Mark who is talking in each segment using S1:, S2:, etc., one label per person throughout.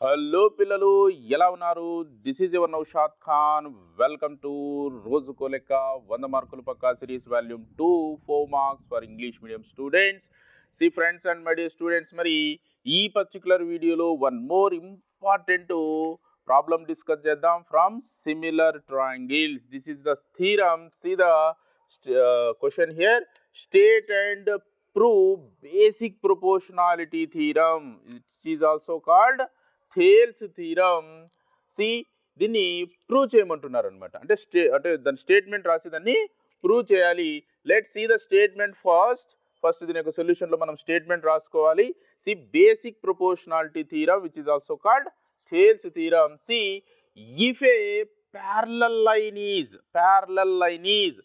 S1: Hello పిల్లలు ఎలా ఉన్నారు? This is your Naushad Khan welcome to రోజుకో లెక్క వంద మార్కులు పక్క series volume two four marks for English medium students. See friends and my dear students మరి ఈ పర్టికులర్ వీడియోలో one more important problem discuss చేద్దాం from similar triangles this is the theorem see the question here state and prove basic proportionality theorem. It is also called Thales theorem see దీన్ని prove చేయమంటున్నారు అనమాట అంటే stay అంటే దాని statement రాసి దాన్ని prove చేయాలి. Let see the statement first first దీని యొక్క సొల్యూషన్లో మనం స్టేట్మెంట్ రాసుకోవాలి. See basic proportionality theorem which is also called Thales theorem see if a parallel line is parallel line is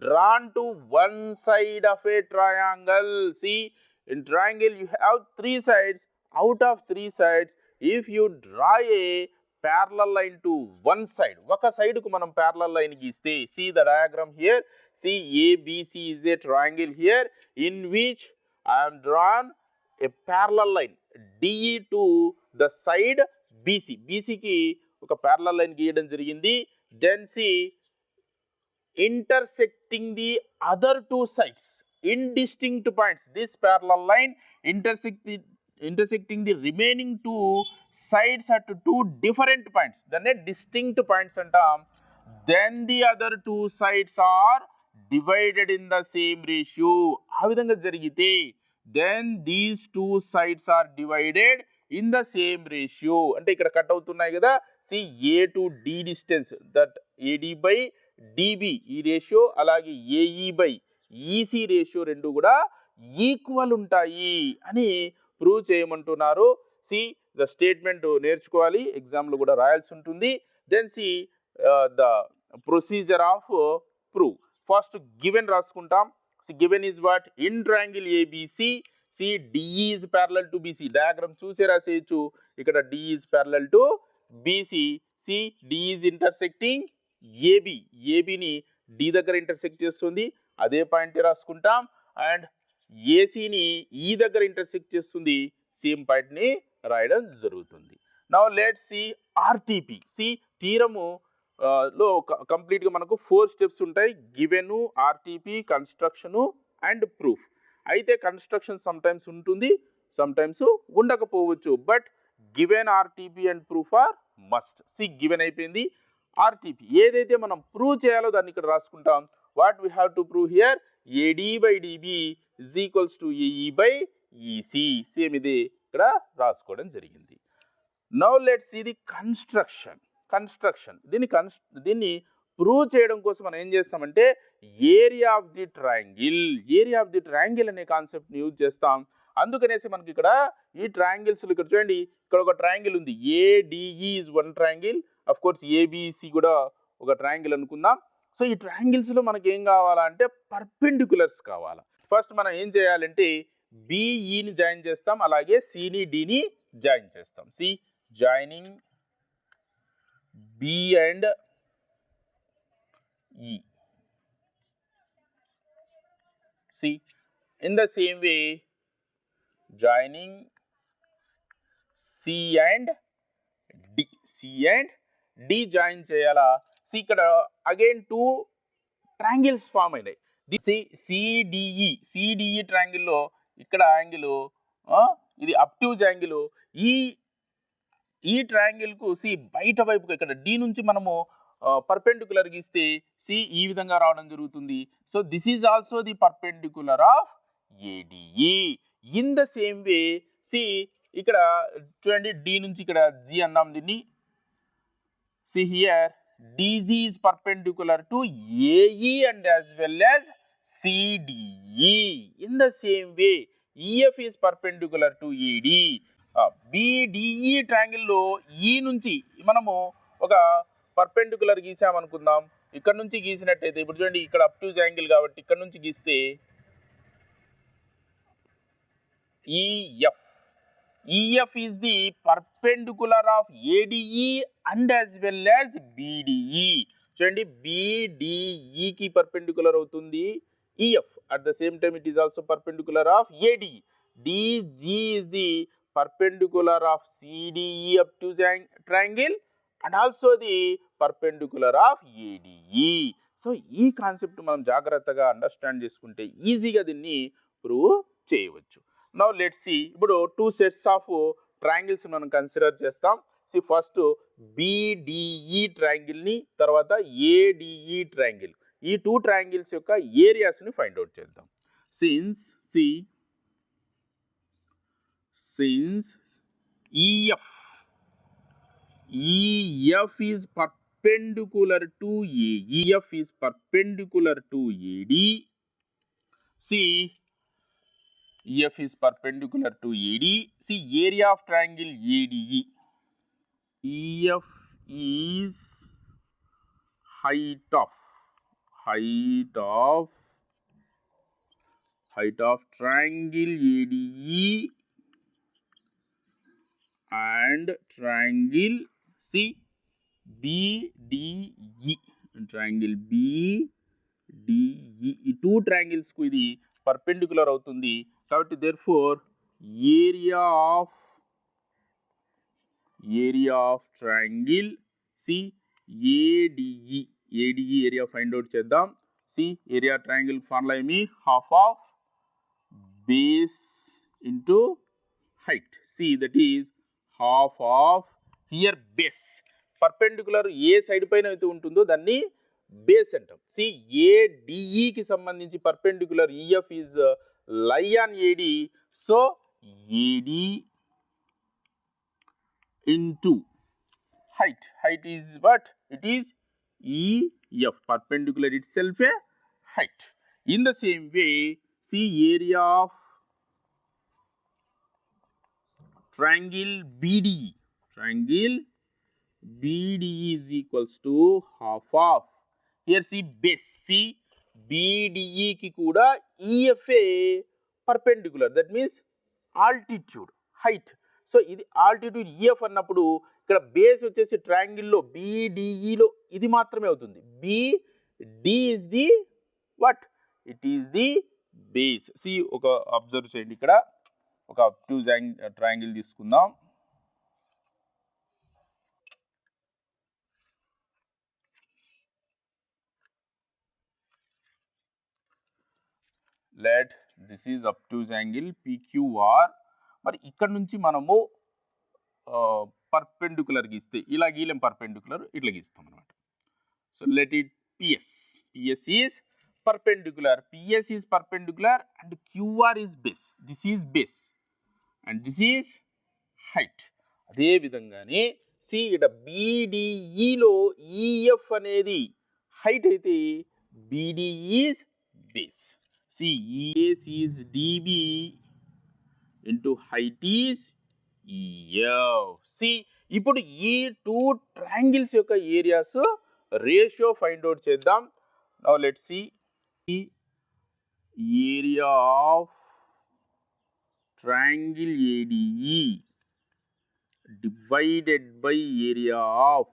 S1: drawn to one side of a triangle see in triangle you have three sides out of three sides if you draw a parallel line to one side ఒక side కు మనం parallel line గీస్తే see the diagram here see ABC is a triangle here in which I am drawn a parallel line DE to the side BC BC కి ఒక parallel line గీయడం జరిగింది then see intersecting the other two sides indistinct points this parallel line intersect the, intersecting the remaining two sides at two different points దాన్నే distinct points అంటాం then the other two sides are divided in the same ratio ఆ విధంగా జరిగితే then these two sides are divided in the same ratio అంటే ఇక్కడ cut అవుతున్నాయి కదా see A to D distance that AD by DB ఈ ratio అలాగే AE by EC ratio రెండు కూడా ఈక్వల్ ఉంటాయి అని ప్రూవ్ చేయమంటున్నారు. సి ద స్టేట్మెంట్ నేర్చుకోవాలి. ఎగ్జామ్లో కూడా రాయాల్సి ఉంటుంది. Then see the procedure of prove first given రాసుకుంటాం. See given is what in triangle ABC see DE is parallel to BC diagram చూసే రాసేయచ్చు. ఇక్కడ DE is parallel to BC see DE is intersecting AB ఏబిని D దగ్గర intersect చేస్తుంది. అదే point రాసుకుంటాం. And ఏసీని ఈ దగ్గర ఇంటర్సెక్ట్ చేస్తుంది. సేమ్ పాయింట్ని రాయడం జరుగుతుంది. Now let see RTP see తీరము లో కంప్లీట్గా మనకు ఫోర్ స్టెప్స్ ఉంటాయి. Given RTP construction and proof అయితే కన్స్ట్రక్షన్ సమ్టైమ్స్ ఉంటుంది సమ్టైమ్స్ ఉండకపోవచ్చు. But given RTP and proof are must see given అయిపోయింది. ఆర్టీపీ. ఏదైతే మనం ప్రూవ్ చేయాలో దాన్ని ఇక్కడ రాసుకుంటాం. What we have to prove here AD by DB is equals to AE by EC same ఇది ఇక్కడ రాసుకోవడం జరిగింది. Now let see the construction construction దీన్ని కన్స్ దీన్ని ప్రూవ్ చేయడం కోసం మనం ఏం చేస్తామంటే area of the triangle area of the triangle అనే కాన్సెప్ట్ని యూజ్ చేస్తాం. అందుకనేసి మనకి ఇక్కడ ఈ ట్రయాంగిల్స్ ఇక్కడ చూడండి. ఇక్కడ ఒక ట్రయాంగిల్ ఉంది. ADE is one triangle of course ABC కూడా ఒక ట్రయాంగిల్ అనుకుందాం. సో ఈ ట్రయాంగిల్స్లో మనకి ఏం కావాలంటే పర్పెండికులర్స్ కావాలా. ఫస్ట్ మనం ఏం చేయాలంటే బిఈని e జాయిన్ చేస్తాం. అలాగే సిని డిని జాయిన్ చేస్తాం. See joining B and E see in the same way joining C and D C and D join చేయాలా? సి ఇక్కడ అగైన్ టూ ట్రాంగిల్స్ ఫామ్ అయినాయి. ది సి సిడిఈ సిడిఈ ట్రాంగిల్లో ఇక్కడ యాంగిల్ ఇది అప్ట్యూజ్ యాంగిల్. ఈ ఈ ట్రయాంగిల్కు C బయట వైపుకు ఇక్కడ డి నుంచి మనము పర్పెండికులర్ గీస్తే సి ఈ విధంగా రావడం జరుగుతుంది. So this is also the perpendicular of ADE in the same way see ఇక్కడ చూడండి డి నుంచి ఇక్కడ జి అన్నాం దీన్ని. See here DG is perpendicular to AE and as well as CDE in the same way EF is perpendicular to ED BDE ట్రయాంగిల్లో ఈ నుంచి మనము ఒక పర్పెండికులర్ గీసామనుకుందాం ఇక్కడ నుంచి గీసినట్టయితే ఇప్పుడు చూడండి ఇక్కడ అప్ టు యాంగిల్ కాబట్టి ఇక్కడ నుంచి గీస్తే EF EF is the perpendicular of ADE and as well as BDE. చూడండి బీడీఈకి పర్పెండికులర్ అవుతుంది EF at the same time it is also perpendicular of AD DG is the perpendicular of CDE up to triangle and also the perpendicular of ADE so ఈ concept మనం జాగ్రత్తగా understand చేసుకుంటే ఈజీగా దీన్ని prove చేయవచ్చు now let see ఇప్పుడు two sets of triangles మనం consider చేస్తాం. సి ఫస్ట్ బీడిఈ ట్రయాంగిల్ని తర్వాత ఏడిఈ ట్రయాంగిల్ ఈ టూ ట్రయాంగిల్స్ యొక్క ఏరియాస్ని ఫైండ్ అవుట్ చేద్దాం. Since see since EF EF is perpendicular to AEF is perpendicular to AD see EF is perpendicular to AD. See, area of triangle ADE. EF is height of height of height of triangle ADE and triangle C BDE triangle BDE ఈ two ట్రయాంగిల్స్కు ఇది perpendicular అవుతుంది కాబట్టి therefore area of area of triangle see ADE ADE area find out చేద్దాం. See area triangle formula ఏమి half of base into height see that is half of here base perpendicular A side పైన అయితే ఉంటుందో దాన్ని base అంటాం. See ఏడిఈకి సంబంధించి perpendicular EF is Lion AD. So, AD into height. Height is what? It is EF, perpendicular itself a height. In the same way, see area of triangle BD. Triangle BD is equals to half of. Here see base, see బీడిఈకి కూడా EFA perpendicular that means altitude height so ఇది altitude EF అన్నప్పుడు ఇక్కడ base వచ్చేసి ట్రయాంగిల్లో బీడిఈలో ఇది మాత్రమే అవుతుంది. BD is the what it is the base see ఒక అబ్జర్వ్ చేయండి ఇక్కడ. ఒక టూ ట్రయాంగిల్ తీసుకుందాం. Let this is up to angle PQR. మరి ఇక్కడ నుంచి మనము పర్పెండికులర్ గీస్తే ఇలా గీలేం పర్పెండికులర్ ఇట్లా గీస్తాం అనమాట so let it PS. PS is perpendicular. PS is perpendicular and QR is base. This is base. And this is height. అదే విధంగానే సి ఇక్కడ బీడిఈలో ఈఎఫ్ అనేది హైట్ అయితే BD is base. See ES is DB into height is EF See, ఇప్పుడు ఈ two triangles యొక్క areas ratio find out చేద్దాం. Now let see area of triangle ADE divided by area of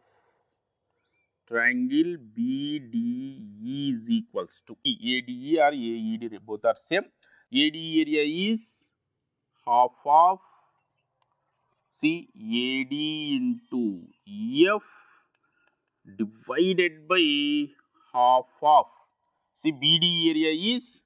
S1: triangle BDE is equals to ADE or AED both are same. ADE area is half of see AD into EF divided by half of see BD area is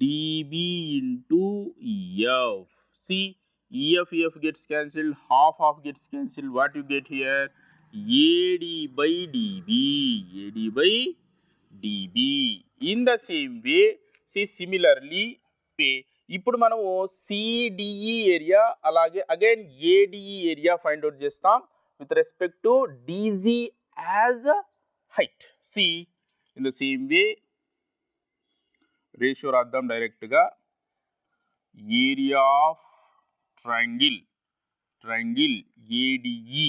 S1: dB into EF. See, EF, EF gets cancelled, half of gets cancelled. What you get here? AD by dB. AD by dB. In the same way, see similarly, pay. ఇప్పుడు మనము CDE area అలాగే again ADE area find out చేస్తాం with respect to DG as height see in the same way ratio రాద్దాం డైరెక్ట్గా area of triangle triangle ADE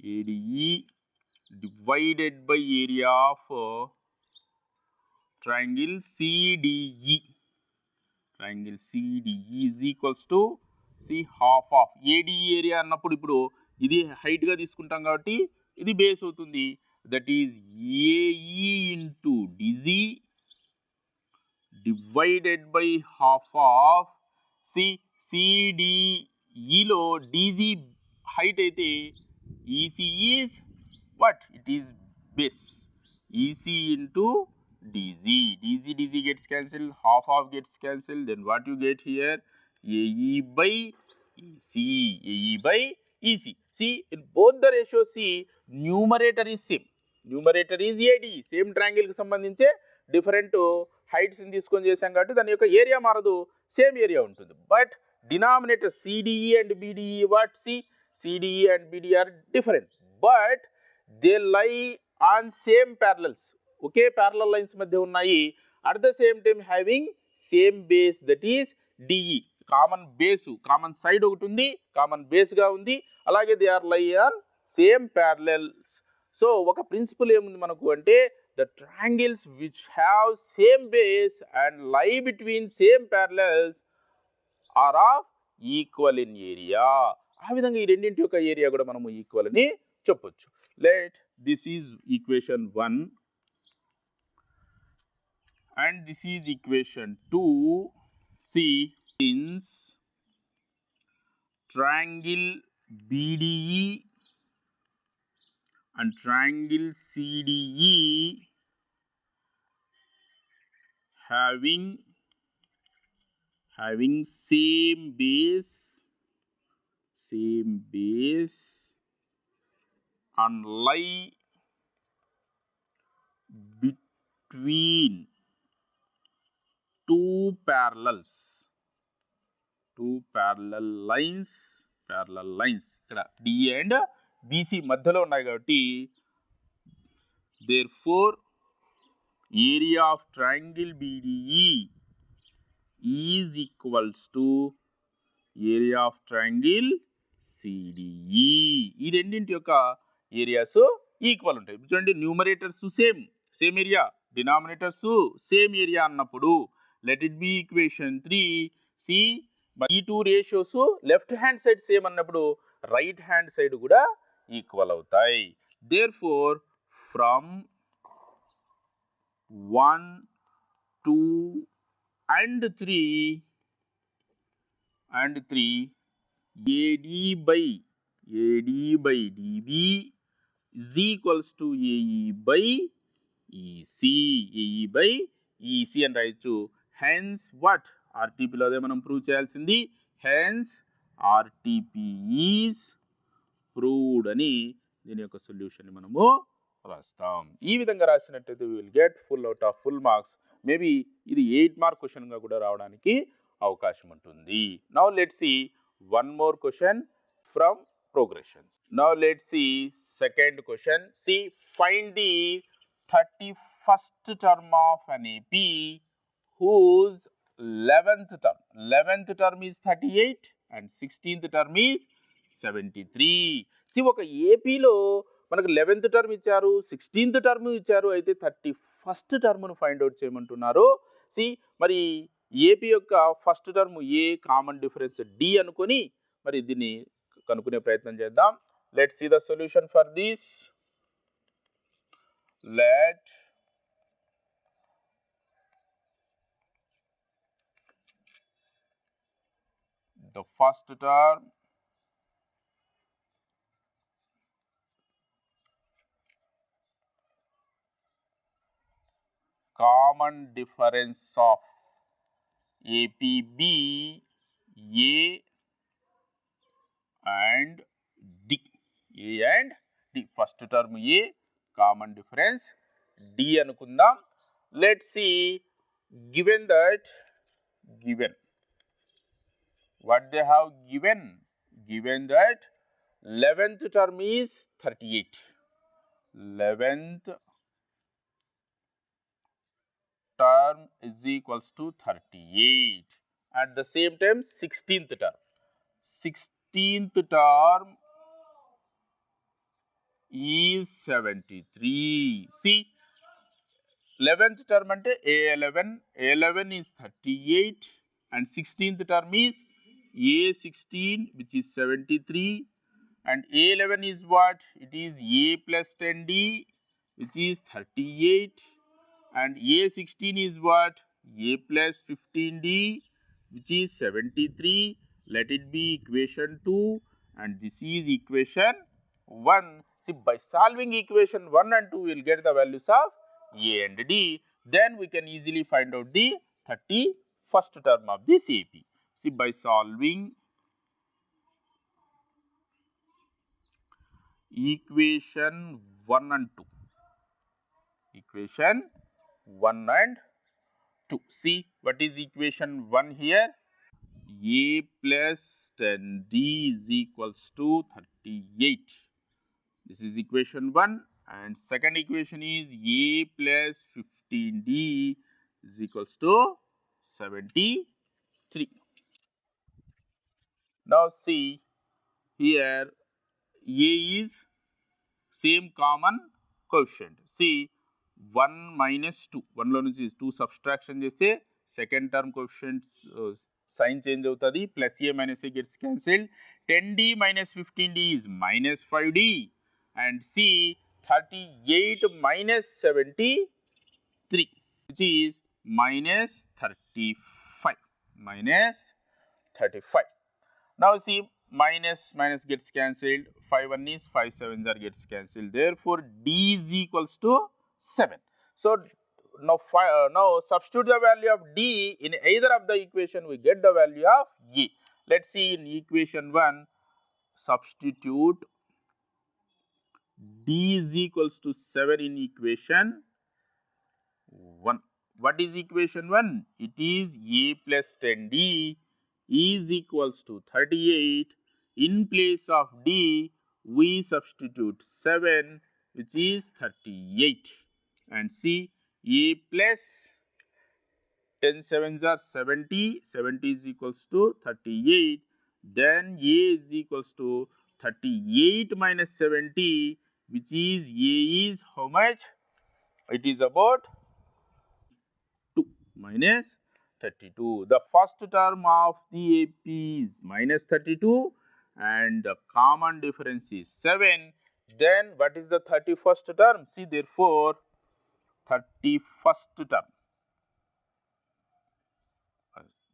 S1: ADE divided by area of triangle CDE. Triangle CDE is equals to see half of ADE area అన్నప్పుడు ఇప్పుడు ఇది హైట్గా తీసుకుంటాం కాబట్టి ఇది base అవుతుంది that is AE into DG divided by half of see సిడిఈలో DG height అయితే EC is what it is base ec into dz dz dz gets cancelled half of gets cancelled then what you get here ae by ec ae by ec see in both the ratio C, numerator is same numerator is ad same ట్రయాంగిల్కి సంబంధించే different heights తీసుకొని చేసాం కాబట్టి దాని యొక్క area మారదు same area ఉంటుంది but denominator CDE and BDE what see CDE and BDE are different but they lie on same parallels ఒకే parallel lines మధ్య ఉన్నాయి. At the same time having same base that is DE common base common side ఒకటి ఉంది common బేస్గా ఉంది. అలాగే they are lie on same parallels so ఒక principle ఏముంది మనకు అంటే the triangles which have same base and lie between same parallels are of equal in area ఆ విధంగా ఈ రెండింటి యొక్క ఏరియా కూడా మనము ఈక్వల్ అని చెప్పొచ్చు. Let this is equation one and this is equation two since triangle BDE and triangle CDE having having same base same base and lie between two parallels two parallel lines parallel lines ఇక్కడ D and BC మధ్యలో ఉన్నాయి కాబట్టి therefore area of triangle BDE is equals to area of triangle CDE ఈ రెండింటి యొక్క areas equal ఉంటాయి. చూడండి numerators same same area denominators same area అన్నప్పుడు let it be equation three see ఈ two ratios left hand side same అన్నప్పుడు right hand side కూడా equal అవుతాయి. Therefore from one two and three and three AD by AD by DB is equals to AE by EC AE by EC అని రాయొచ్చు. Hence what ఆర్టీపీలో అదే మనం prove చేయాల్సింది. Hence RTP is proved అని దీని యొక్క సొల్యూషన్ మనము రాస్తాం. ఈ విధంగా రాసినట్టయితే will get full out of full marks maybe ఇది ఎయిట్ మార్క్ క్వశ్చన్గా కూడా రావడానికి అవకాశం ఉంటుంది. Now let see one more question from progressions. Now let's see second question. See, find the 31st term of an AP whose 11th term, 11th term is 38 and 16th term is 73. See, ఒక ఏపీలో మనకు eleventh term ఇచ్చారు sixteenth term ఇచ్చారు అయితే thirty first టర్మ్ను find out చేయమంటున్నారు see మరి AP యొక్క first term a common difference d అనుకొని మరి దీన్ని కనుక్కునే ప్రయత్నం చేద్దాం. Let see the solution for this let the first term common difference of APB, A and D. A and D. First term A, common difference D anukundam. Let's see, given that, given. What they have given? Given that 11th term is 38. 11th term is equals to 38. At the same time, 16th term. 16th term is 73. See, 11th term ante A11, A11 is 38 and 16th term is A16 which is 73 and A11 is what? It is A plus 10D which is 38 and A16 is what? a plus 15d which is 73 let it be equation 2 and this is equation 1 see by solving equation 1 and 2 we will get the values of a and d. Then we can easily find out the 31st term of this ap see by solving equation 1 and 2 equation 1 and 2 see what is equation 1 here? A plus 10d is equals to 38 this is equation 1 and second equation is a plus 15d is equals to 73 now see here a is same common coefficient. See 1 minus 2, 1 లో నుంచి 2 subtraction చేస్తే second term coefficients sign change అవుతుంది plus a minus a gets cancelled ten d minus fifteen d is minus five d and c thirty eight minus seventy three which is minus thirty five minus thirty five Now see minus minus gets cancelled. 5 1 is 5 sevens are gets cancelled. Therefore, D is equals to 7. So now uh, now substitute the value of D in either of the equation we get the value of E. Let's see in equation 1 substitute D is equals to 7 in equation 1. What is equation 1? It is A plus 10D is equals to 38. In place of D, we substitute 7 which is 38 and see A plus 10 sevens are 70, 70 is equals to 38. Then A is equals to 38 minus 70 which is A is how much? It is about 2 minus 32. The first term of the AP is minus 32 and the common difference is 7. Then what is the 31st term? See therefore 31st term.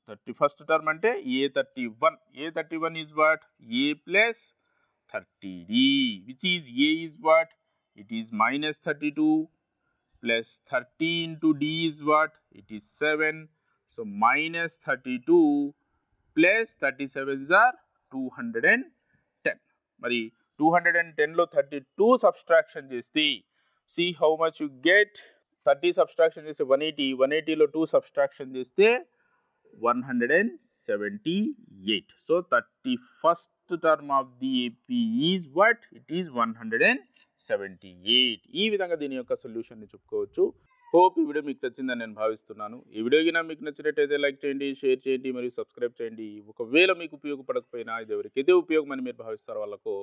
S1: 31st term అంటే A31. A31 is what? A plus 30D which is A is what? It is minus 32 plus 30 into D is what? It is 7. So minus 32 plus 37s are 210. మరి 210 లో 32 subtraction చేస్తే see how much you get thirty subtraction చేస్తే one eighty one ఎయిటీలో two subtraction చేస్తే one hundred and seventy eight. So thirty first term of the AP is what? It is one hundred and seventy eight. ఈ విధంగా దీని యొక్క సొల్యూషన్ని చెప్పుకోవచ్చు. Hope ఈ వీడియో మీకు నచ్చిందని నేను భావిస్తున్నాను. ఈ వీడియో కింద మీకు నచ్చినట్టయితే లైక్ చేయండి షేర్ చేయండి మరియు సబ్స్క్రైబ్ చేయండి. ఒకవేళ మీకు ఉపయోగపడకపోయినా ఇది ఎవరికైతే ఉపయోగమని మీరు భావిస్తారో వాళ్ళకు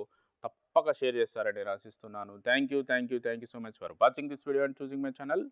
S1: తప్పక షేర్ చేస్తారని ఆశిస్తున్నాను. Thank you thank you thank you so much for watching this video and choosing my channel.